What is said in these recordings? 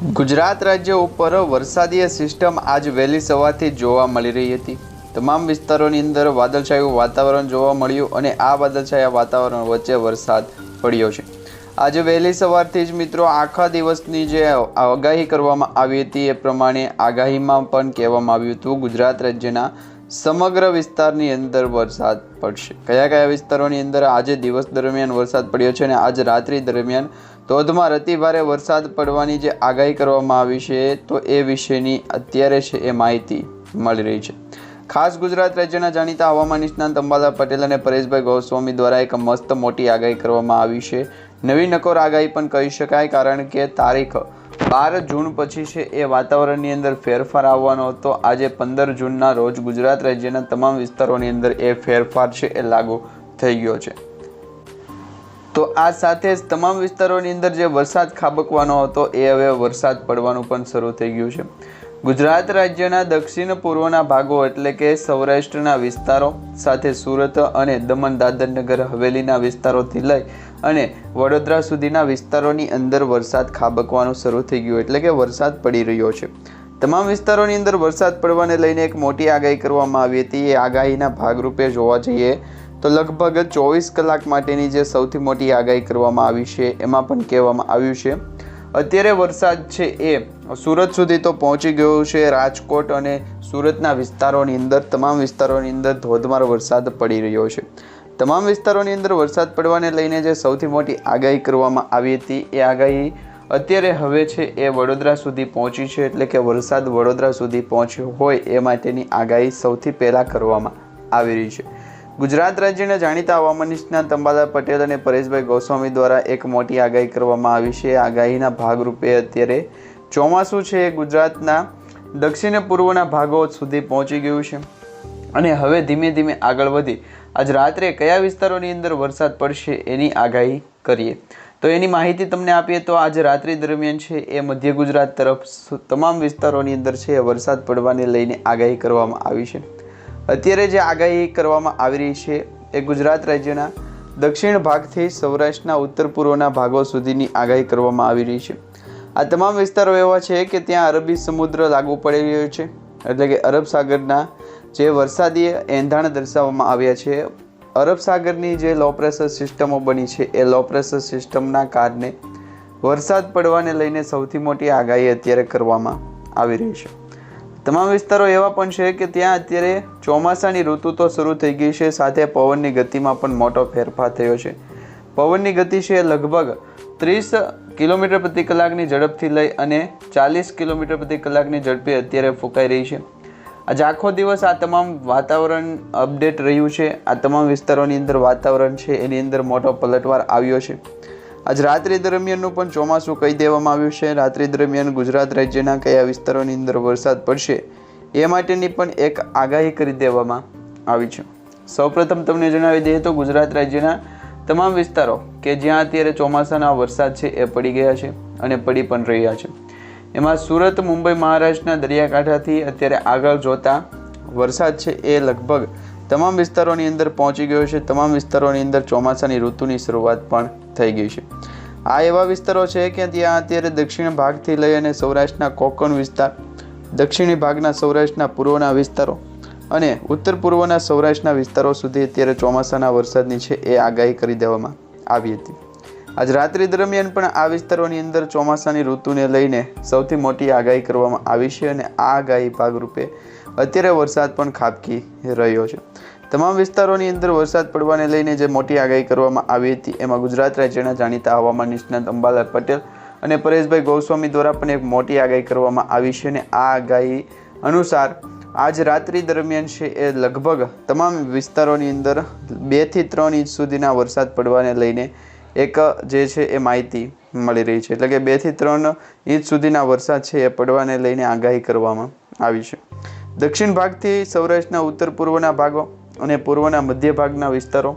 ગુજરાત રાજ્ય ઉપર વરસાદીય સિસ્ટમ આજ વહેલી સવારથી જોવા મળી રહી હતી. તમામ વિસ્તારોની અંદર વાદળછાયું વાતાવરણ જોવા મળ્યું અને આ વાદળછાયા વાતાવરણ વચ્ચે વરસાદ પડ્યો છે. આજે વહેલી સવારથી જ મિત્રો આખા દિવસની જે આગાહી કરવામાં આવી હતી એ પ્રમાણે આગાહીમાં પણ કહેવામાં આવ્યું હતું, ગુજરાત રાજ્યના સમગ્ર વિસ્તારની અંદર વરસાદ પડશે. કયા કયા વિસ્તારોની અંદર આજે દિવસ દરમિયાન વરસાદ પડ્યો છે અને આજ રાત્રિ દરમિયાન ધોધમાર અતિભારે વરસાદ પડવાની જે આગાહી કરવામાં આવી છે, તો એ વિશેની અત્યારે છે એ માહિતી મળી રહી છે. ખાસ ગુજરાત રાજ્યના જાણીતા હવામાન નિષ્ણાંત અંબાલા પટેલ અને પરેશભાઈ ગોસ્વામી દ્વારા એક મસ્ત મોટી આગાહી કરવામાં આવી છે. નવી નકોર આગાહી પણ કહી શકાય, કારણ કે તારીખ બાર જૂન પછી છે એ વાતાવરણની અંદર ફેરફાર આવવાનો હતો. આજે પંદર જૂનના રોજ ગુજરાત રાજ્યના તમામ વિસ્તારોની અંદર એ ફેરફાર છે એ લાગુ થઈ ગયો છે. તો આ સાથે જ તમામ વિસ્તારોની અંદર જે વરસાદ ખાબકવાનો હતો, એ હવે વરસાદ પડવાનું પણ શરૂ થઈ ગયું છે. ગુજરાત રાજ્યના દક્ષિણ પૂર્વના ભાગો એટલે કે સૌરાષ્ટ્રના વિસ્તારો, સાથે સુરત અને દમણ દાદરનગર, હવેલીના વિસ્તારોથી લઈ અને વડોદરા સુધીના વિસ્તારોની અંદર વરસાદ ખાબકવાનું શરૂ થઈ ગયું એટલે કે વરસાદ પડી રહ્યો છે. તમામ વિસ્તારોની અંદર વરસાદ પડવાને લઈને એક મોટી આગાહી કરવામાં આવી હતી. એ આગાહીના ભાગરૂપે જોવા જઈએ તો લગભગ ચોવીસ કલાક માટેની જે સૌથી મોટી આગાહી કરવામાં આવી છે, એમાં પણ કહેવામાં આવ્યું છે, અત્યારે વરસાદ છે એ સુરત સુધી તો પહોંચી ગયો છે, રાજકોટ અને સુરતના વિસ્તારોની અંદર, તમામ વિસ્તારોની અંદર ધોધમાર વરસાદ પડી રહ્યો છે. તમામ વિસ્તારોની અંદર વરસાદ પડવાને લઈને જે સૌથી મોટી આગાહી કરવામાં આવી હતી, એ આગાહી અત્યારે હવે છે એ વડોદરા સુધી પહોંચી છે, એટલે કે વરસાદ વડોદરા સુધી પહોંચ્યો હોય એ માટેની આગાહી સૌથી પહેલાં કરવામાં આવી રહી છે. ગુજરાત રાજ્યના જાણીતા હવામાન નિષ્ણાત અંબાલા પટેલ અને પરેશભાઈ ગોસ્વામી દ્વારા એક મોટી આગાહી કરવામાં આવી છે. આગાહીના ભાગરૂપે અત્યારે ચોમાસું છે. એ ગુજરાતના દક્ષિણ પૂર્વના ભાગો સુધી પહોંચી ગયું છે. અને હવે ધીમે ધીમે આગળ વધી. આજ રાત્રે કયા વિસ્તારોની અંદર વરસાદ પડશે એની આગાહી કરીએ. તો એની માહિતી તમને આપીએ તો આજે રાત્રિ દરમિયાન છે એ મધ્ય ગુજરાત તરફ તમામ વિસ્તારોની અંદર છે વરસાદ પડવાને લઈને આગાહી કરવામાં આવી છે. અત્યારે જે આગાહી કરવામાં આવી રહી છે એ ગુજરાત રાજ્યના દક્ષિણ ભાગથી સૌરાષ્ટ્રના ઉત્તર પૂર્વના ભાગો સુધીની આગાહી કરવામાં આવી રહી છે. આ તમામ વિસ્તારો એવા છે કે ત્યાં અરબી સમુદ્ર લાગુ પડી રહ્યો છે, એટલે કે અરબ સાગરના જે વરસાદી એંધાણ દર્શાવવામાં આવ્યા છે, અરબ સાગરની જે લો પ્રેશર સિસ્ટમો બની છે, એ લો પ્રેશર સિસ્ટમના કારણે વરસાદ પડવાને લઈને સૌથી મોટી આગાહી અત્યારે કરવામાં આવી રહી છે. તમામ વિસ્તારો એવા પણ છે કે ત્યાં અત્યારે ચોમાસાની ઋતુ તો શરૂ થઈ ગઈ છે, સાથે પવનની ગતિમાં પણ મોટો ફેરફાર થયો છે. પવનની ગતિ છે લગભગ ત્રીસ કિલોમીટર પ્રતિ કલાકની ઝડપથી લઈ અને ચાલીસ કિલોમીટર પ્રતિ કલાકની ઝડપે અત્યારે ફૂંકાઈ રહી છે. આજે આખો દિવસ આ તમામ વાતાવરણ અપડેટ રહ્યું છે. આ તમામ વિસ્તારોની અંદર વાતાવરણ છે, એની અંદર મોટો પલટવાર આવ્યો છે. આજ રાત્રિ દરમિયાનનું પણ ચોમાસું કહી દેવામાં આવ્યું છે. રાત્રિ દરમિયાન ગુજરાત રાજ્યના કયા વિસ્તારોની અંદર વરસાદ પડશે એ માટેની પણ એક આગાહી કરી દેવામાં આવી છે. સૌપ્રથમ તમને જણાવી દઈએ તો ગુજરાત રાજ્યના તમામ વિસ્તારો કે જ્યાં અત્યારે ચોમાસાના વરસાદ છે એ પડી ગયા છે અને પડી પણ રહ્યા છે. એમાં સુરત, મુંબઈ, મહારાષ્ટ્રના દરિયાકાંઠાથી અત્યારે આગળ જોતા વરસાદ છે એ લગભગ તમામ વિસ્તારોની અંદર પહોંચી ગયો છે. તમામ વિસ્તારોની અંદર ચોમાસાની ઋતુની શરૂઆત પણ થઈ ગઈ છે. આ એવા વિસ્તારો છે કે ત્યાં અત્યારે દક્ષિણ ભાગથી લઈ અને સૌરાષ્ટ્રના કોકણ વિસ્તાર, દક્ષિણી ભાગના સૌરાષ્ટ્રના પૂર્વના વિસ્તારો અને ઉત્તર પૂર્વના સૌરાષ્ટ્રના વિસ્તારો સુધી અત્યારે ચોમાસાના વરસાદની છે એ આગાહી કરી દેવામાં આવી હતી. આજ રાત્રિ દરમિયાન પણ આ વિસ્તારોની અંદર ચોમાસાની ઋતુને લઈને સૌથી મોટી આગાહી કરવામાં આવી છે અને આ આગાહી ભાગરૂપે અત્યારે વરસાદ પણ ખાબકી રહ્યો છે. તમામ વિસ્તારોની અંદર વરસાદ પડવાને લઈને જે મોટી આગાહી કરવામાં આવી હતી, એમાં ગુજરાત રાજ્યના જાણીતા હવામાન નિષ્ણાત અંબાલાલ પટેલ અને પરેશભાઈ ગોસ્વામી દ્વારા પણ એક મોટી આગાહી કરવામાં આવી છે અને આ આગાહી અનુસાર આજ રાત્રિ દરમિયાન છે એ લગભગ તમામ વિસ્તારોની અંદર બેથી ત્રણ ઇંચ સુધીના વરસાદ પડવાને લઈને એક જે છે એ માહિતી મળી રહી છે. એટલે કે બેથી ત્રણ ઇંચ સુધીના વરસાદ છે એ પડવાને લઈને આગાહી કરવામાં આવી છે. દક્ષિણ ભાગથી સૌરાષ્ટ્રના ઉત્તર પૂર્વના ભાગો અને પૂર્વના મધ્ય ભાગના વિસ્તારો.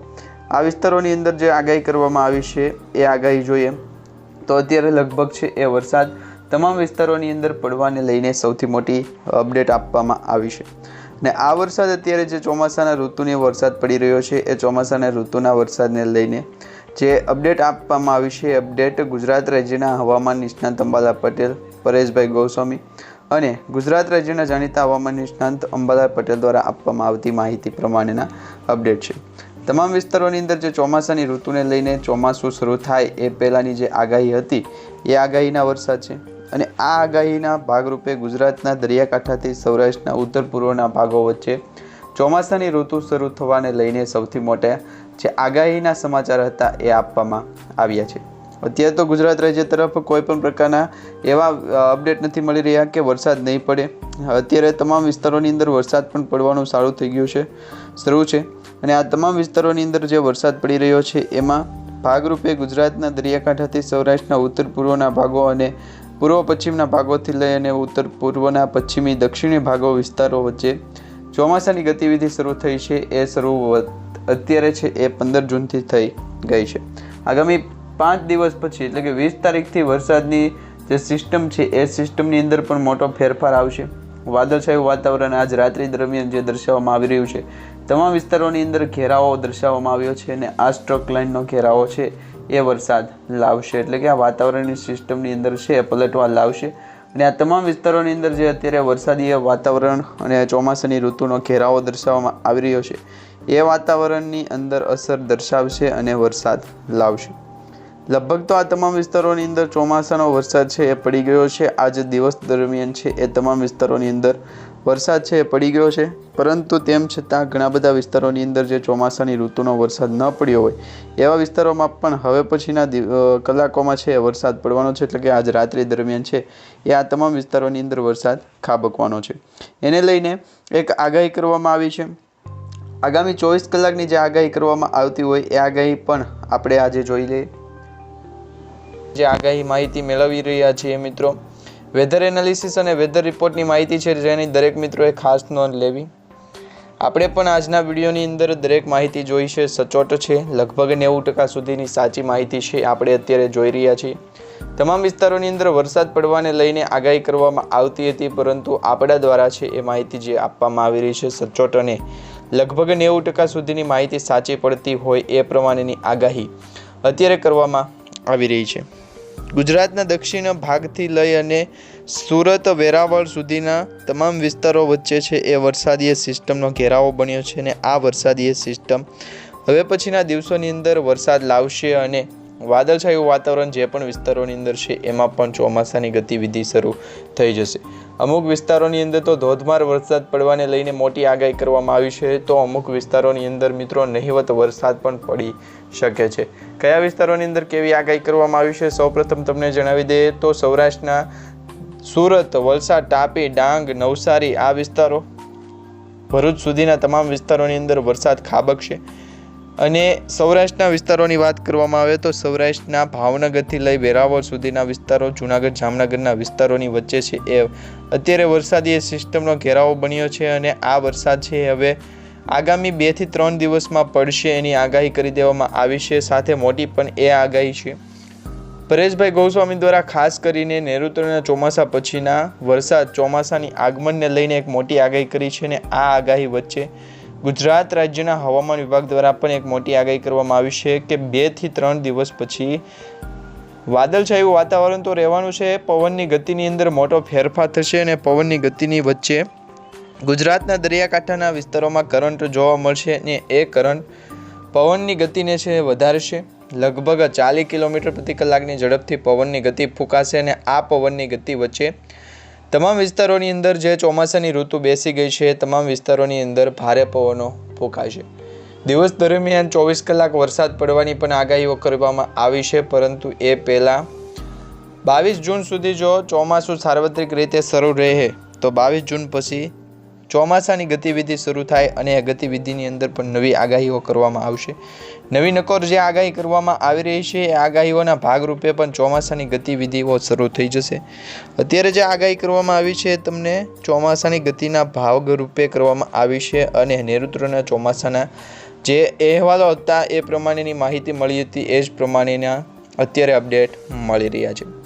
આ વિસ્તારોની અંદર જે આગાહી કરવામાં આવી છે, એ આગાહી જોઈએ. તો અત્યારે લગભગ છે એ વરસાદ તમામ વિસ્તારોની અંદર પડવાને લઈને સૌથી મોટી અપડેટ આપવામાં આવી છે. ને આ વરસાદ અત્યારે જે ચોમાસાના ઋતુની વરસાદ પડી રહ્યો છે, એ ચોમાસાના ઋતુના વરસાદને લઈને જે અપડેટ આપવામાં આવી છે, એ અપડેટ ગુજરાત રાજ્યના હવામાન નિષ્ણાત અંબાલા પટેલ, પરેશભાઈ ગોસ્વામી અને ગુજરાત રાજ્યના જાણીતા હવામાન નિષ્ણાંત અંબાલાલ પટેલ દ્વારા આપવામાં આવતી માહિતી પ્રમાણેના અપડેટ છે. તમામ વિસ્તારોની અંદર જે ચોમાસાની ઋતુને લઈને ચોમાસું શરૂ થાય એ પહેલાંની જે આગાહી હતી, એ આગાહીના વરસાદ છે. અને આ આગાહીના ભાગરૂપે ગુજરાતના દરિયાકાંઠાથી સૌરાષ્ટ્રના ઉત્તર પૂર્વના ભાગો વચ્ચે ચોમાસાની ઋતુ શરૂ થવાને લઈને સૌથી મોટા જે આગાહીના સમાચાર હતા એ આપવામાં આવ્યા છે. અત્યારે તો ગુજરાત રાજ્ય તરફ કોઈ પણ પ્રકારના એવા અપડેટ નથી મળી રહ્યા કે વરસાદ નહીં પડે. અત્યારે તમામ વિસ્તારોની અંદર વરસાદ પણ પડવાનું સારું થઈ ગયું છે, શરૂ છે. અને આ તમામ વિસ્તારોની અંદર જે વરસાદ પડી રહ્યો છે, એમાં ભાગરૂપે ગુજરાતના દરિયાકાંઠાથી સૌરાષ્ટ્રના ઉત્તર પૂર્વના ભાગો અને પૂર્વ પશ્ચિમના ભાગોથી લઈ અને ઉત્તર પૂર્વના પશ્ચિમી, દક્ષિણી ભાગો વિસ્તારો વચ્ચે ચોમાસાની ગતિવિધિ શરૂ થઈ છે. એ શરૂ અત્યારે છે, એ પંદર જૂનથી થઈ ગઈ છે. આગામી પાંચ દિવસ પછી, એટલે કે વીસ તારીખથી વરસાદની જે સિસ્ટમ છે, એ સિસ્ટમની અંદર પણ મોટો ફેરફાર આવશે. વાદળછાયું વાતાવરણ આજ રાત્રિ દરમિયાન જે દર્શાવવામાં આવી રહ્યું છે, તમામ વિસ્તારોની અંદર ઘેરાવો દર્શાવવામાં આવ્યો છે અને આ સ્ટ્રોક લાઇનનો ઘેરાવો છે, એ વરસાદ લાવશે. એટલે કે આ વાતાવરણની સિસ્ટમની અંદર છે, એ પલટવા લાવશે. અને આ તમામ વિસ્તારોની અંદર જે અત્યારે વરસાદીય વાતાવરણ અને ચોમાસાની ઋતુનો ઘેરાવો દર્શાવવામાં આવી રહ્યો છે, એ વાતાવરણની અંદર અસર દર્શાવશે અને વરસાદ લાવશે. લગભગ તો આ તમામ વિસ્તારોની અંદર ચોમાસાનો વરસાદ છે એ પડી ગયો છે. આજ દિવસ દરમિયાન છે એ તમામ વિસ્તારોની અંદર વરસાદ છે એ પડી ગયો છે. પરંતુ તેમ છતાં ઘણા બધા વિસ્તારોની અંદર જે ચોમાસાની ઋતુનો વરસાદ ન પડ્યો હોય, એવા વિસ્તારોમાં પણ હવે પછીના કલાકોમાં છે વરસાદ પડવાનો છે. એટલે કે આજ રાત્રિ દરમિયાન છે એ આ તમામ વિસ્તારોની અંદર વરસાદ ખાબકવાનો છે. એને લઈને એક આગાહી કરવામાં આવી છે. આગામી ચોવીસ કલાકની જે આગાહી કરવામાં આવતી હોય એ આગાહી પણ આપણે આજે જોઈ લઈએ. જે આગાહી માહિતી મેળવી રહ્યા છીએ મિત્રો. વેધર એનાલિસિસ અને વેધર રિપોર્ટની માહિતી છે જેની દરેક મિત્રોએ ખાસ નોંધ લેવી. આપણે પણ આજના વિડીયોની અંદર દરેક માહિતી જોઈ છે, સચોટ છે, લગભગ નેવું ટકા સુધીની સાચી માહિતી છે, આપણે અત્યારે જોઈ રહ્યા છીએ. તમામ વિસ્તારોની અંદર વરસાદ પડવાને લઈને આગાહી કરવામાં આવતી હતી, પરંતુ આપણા દ્વારા છે એ માહિતી જે આપવામાં આવી રહી છે સચોટ અને લગભગ નેવું ટકા સુધીની માહિતી સાચી પડતી હોય એ પ્રમાણેની આગાહી અત્યારે કરવામાં આવી રહી છે. ગુજરાતના દક્ષિણ ભાગથી લઈ અને સુરત, વેરાવળ સુધીના તમામ વિસ્તારો વચ્ચે છે એ વરસાદીય સિસ્ટમનો ઘેરાવો બન્યો છે અને આ વરસાદીય સિસ્ટમ હવે પછીના દિવસોની અંદર વરસાદ લાવશે અને વાદળછાયું વાતાવરણ જે પણ વિસ્તારોની અંદર છે, એમાં પણ ચોમાસાની ગતિવિધિ શરૂ થઈ જશે. અમુક વિસ્તારોની અંદર તો ધોધમાર વરસાદ પડવાને લઈને મોટી આગાહી કરવામાં આવી છે, તો અમુક વિસ્તારોની અંદર મિત્રો નહિવત વરસાદ પણ પડી શકે છે. કયા વિસ્તારોની અંદર કેવી આગાહી કરવામાં આવી છે સૌપ્રથમ તમને જણાવી દઈએ તો સૌરાષ્ટ્રના સુરત, વલસાડ, તાપી, ડાંગ, નવસારી આ વિસ્તારો ભરૂચ સુધીના તમામ વિસ્તારોની અંદર વરસાદ ખાબકશે અને સૌરાષ્ટ્રના વિસ્તારોની વાત કરવામાં આવે તો સૌરાષ્ટ્રના ભાવનગરથી લઈ વેરાવળ સુધીના વિસ્તારો, જૂનાગઢ, જામનગરના વિસ્તારોની વચ્ચે છે એ અત્યારે વરસાદી સિસ્ટમનો ઘેરાવો બન્યો છે અને આ વરસાદ છે હવે આગામી બેથી ત્રણ દિવસમાં પડશે એની આગાહી કરી દેવામાં આવી છે. સાથે મોટી પણ એ આગાહી છે. પરેશભાઈ ગોસ્વામી દ્વારા ખાસ કરીને નૈઋત્યના ચોમાસા પછીના વરસાદ ચોમાસાની આગમનને લઈને એક મોટી આગાહી કરી છે અને આ આગાહી વચ્ચે ગુજરાત રાજ્યના હવામાન વિભાગ દ્વારા પણ એક મોટી આગાહી કરવામાં આવી છે કે બેથી ત્રણ દિવસ પછી વાદળછાયું વાતાવરણ તો રહેવાનું છે, પવનની ગતિની અંદર મોટો ફેરફાર થશે અને પવનની ગતિની વચ્ચે ગુજરાતના દરિયાકાંઠાના વિસ્તારોમાં કરંટ જોવા મળશે અને એ કરંટ પવનની ગતિને છે વધારશે. લગભગ ચાલીસ કિલોમીટર પ્રતિ કલાકની ઝડપથી પવનની ગતિ ફૂંકાશે અને આ પવનની ગતિ વચ્ચે તમામ વિસ્તારોની અંદર જે ચોમાસાની ઋતુ બેસી ગઈ છે, તમામ વિસ્તારોની અંદર ભારે પવનો ફૂંકાશે દિવસ દરમિયાન ચોવીસ કલાક વરસાદ પડવાની પણ આગાહીઓ કરવામાં આવી છે, પરંતુ એ પહેલાં બાવીસ જૂન સુધી જો ચોમાસું સાર્વત્રિક રીતે શરૂ રહે, તો બાવીસ જૂન પછી ચોમાસાની ગતિવિધિ શરૂ થાય અને એ ગતિવિધિની અંદર પણ નવી આગાહીઓ કરવામાં આવશે. નવી નકોર જે આગાહી કરવામાં આવી રહી છે, એ આગાહીઓના ભાગરૂપે પણ ચોમાસાની ગતિવિધિઓ શરૂ થઈ જશે. અત્યારે જે આગાહી કરવામાં આવી છે તમને ચોમાસાની ગતિના ભાગરૂપે કરવામાં આવી છે અને નૈઋત્યના ચોમાસાના જે અહેવાલો હતા, એ પ્રમાણેની માહિતી મળી હતી, એ જ પ્રમાણેના અત્યારે અપડેટ મળી રહ્યા છે.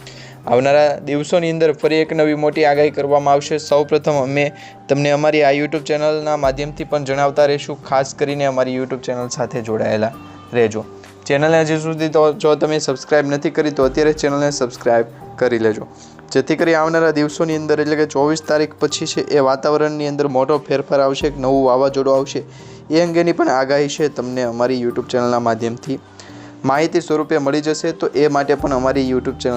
આવનારા દિવસોની અંદર ફરી એક નવી મોટી આગાહી કરવામાં આવશે. સૌપ્રથમ અમે તમને અમારી આ યુટ્યુબ ચેનલના માધ્યમથી પણ જણાવતા રહીશું. ખાસ કરીને અમારી યુટ્યુબ ચેનલ સાથે જોડાયેલા રહેજો. ચેનલને હજી સુધી તો જો તમે સબસ્ક્રાઈબ નથી કરી, તો અત્યારે ચેનલને સબસ્ક્રાઈબ કરી લેજો. જેથી કરી આવનારા દિવસોની અંદર, એટલે કે ચોવીસ તારીખ પછી છે, એ વાતાવરણની અંદર મોટો ફેરફાર આવશે, એક નવું વાવાઝોડું આવશે. એ અંગેની પણ આગાહી છે તમને અમારી યુટ્યુબ ચેનલના માધ્યમથી. માહિતી સ્વરૂપે મળી જશે, તો એ માટે પણ અમારી યુટ્યુબ ચેનલ